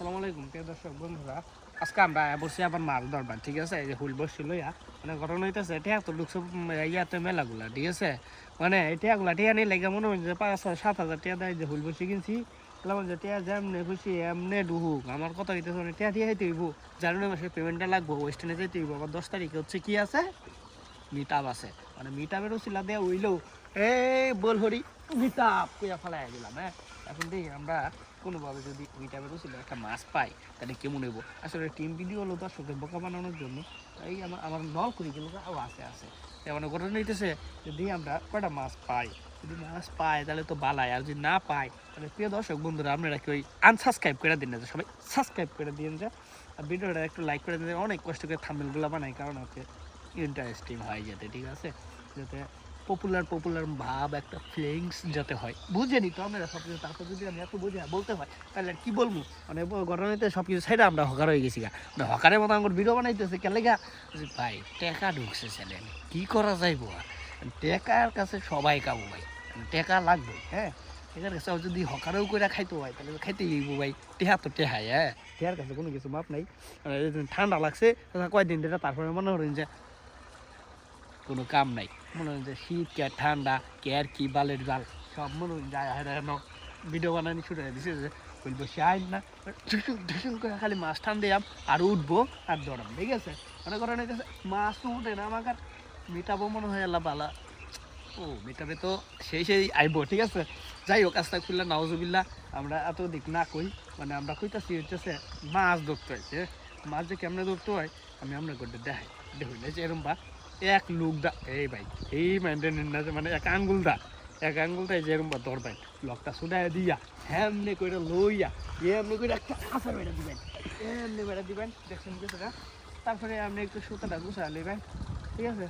আসসালামু আলাইকুম, প্রিয় দর্শক, বন্ধুরা ঠিক আছে? এই যে হুল বসছিল, ইয়া। মানে ঘটনা হইতেছে, এটা তো ঢুকছে ইয়াতে ঠিক আছে? মানে এটা গুলা টিয়া নিয়ে লেগে মনে হচ্ছে পাঁচ সাত হাজার টিয়া যে হুল বসে কিনছি। বললাম যে টিয়া যেমনে খুশি, এমনে ডুহুক। আমার কথা হইতেছে মানে টিয়া টিয়া হইতে হইব। জানুয়ারি মাসে পেমেন্টটা লাগবো ওয়েস্টার্নে যেতে হইব। আবার দশ তারিখে হচ্ছে কি আছে? মিট আছে। মানে মিট আপের উচিলা দেওয়া হইলেও, এই বল হরি মিট আপ কুয়া ফেলাই দিলাম হ্যাঁ? এখন দেখি আমরা কোনোভাবে যদি মিট আপের উচিলা একটা মাছ পাই, তাহলে কেমন হইব? আসলে টিম ভিডিও হলো দর্শকের বোকা বানানোর জন্য এই আমার আমার নল করি গেল, ও আছে আছে। এমন ঘটনা নিতেছে যদি আমরা কয়টা মাছ পাই, যদি মাছ পাই, তাহলে তো বালাই, আর যদি না পাই, তাহলে প্রিয় দর্শক বন্ধুরা, আপনারা কি ওই আনসাবস্ক্রাইব করে দিন না সবাই সাবস্ক্রাইব করে দিন যে, আর ভিডিওটা একটু লাইক করে দিন অনেক কষ্ট করে থাম্বেলগুলো বানাই, কারণ হচ্ছে ইন্টারেস্টিং হয় যাতে, ঠিক আছে? যাতে পপুলার পপুলার ভাব, একটা ফিলিংস যাতে হয়। বুঝে নিত আমরা সব কিছু তারপর যদি আমি এত বুঝে বলতে হয়, তাহলে কি বলব? মানে ঘটনাতে সব কিছু সাইডে আমরা হকার হয়ে গেছি গা। মানে হকারের মতো আমার ভিডিও বানাইতেছে কেলে গা যে ভাই, টেকা ঢুকছে ছেলে কি করা যাইব আর? টেকার কাছে সবাই কাবু ভাই। টেকা লাগবে হ্যাঁ? টেকার কাছে যদি হকারেও করে খাইতে হয় তাহলে খাইতে হইব ভাই। টেহা তো টেহাই হ্যাঁ? টেহার কাছে কোনো কিছু মাপ নাই। মানে ঠান্ডা লাগছে, তা কয়দিন ধরে তারপরে মনে করেন যে কোনো কাম নাই। মনে হয় যে শীত কে ঠান্ডা, কে আর কি বালের গাল সব মনে হয় যায় হেন ভিডিও বানানি শুরু হয়ে দিছে যে বলব সে আইন না। ঢুসুন ঢুসুন করে খালি মাছ টান দিয়াম আর উঠবো আর দৌড়াম ঠিক আছে? মনে করেন মাছ উঠে না, আমাকে মিটাবো মনে হয় আল্লাহ বালা। ও, মিটাবে তো সেই সেই আইব, ঠিক আছে? যাই হোক আস্তা খুললে নাওজুবিল্লা আমরা এত দিক না কই মানে আমরা কইতাছি হচ্ছে মাছ ধরতে হয়েছে মাছ যে কেমনে ধরতে হয়, আমি আমরা করতে দেখাই। দেখুন এরম বা এক লুক দা, এই ভাই, এই মেনটেন না যে মানে এক আঙ্গুল দা এক আঙ্গুল দা এই যে এরম বা ধরবেন। লকটা সুদায় দিয়া হ্যামনে করে লইয়া, এমনি করে একটা কাঁচা বেড়া দিবেন, এমনি বেড়া দিবেন, দেখছেন কিছুটা তারপরে আপনি একটু সুতাটা গুছা নেবেন ঠিক আছে?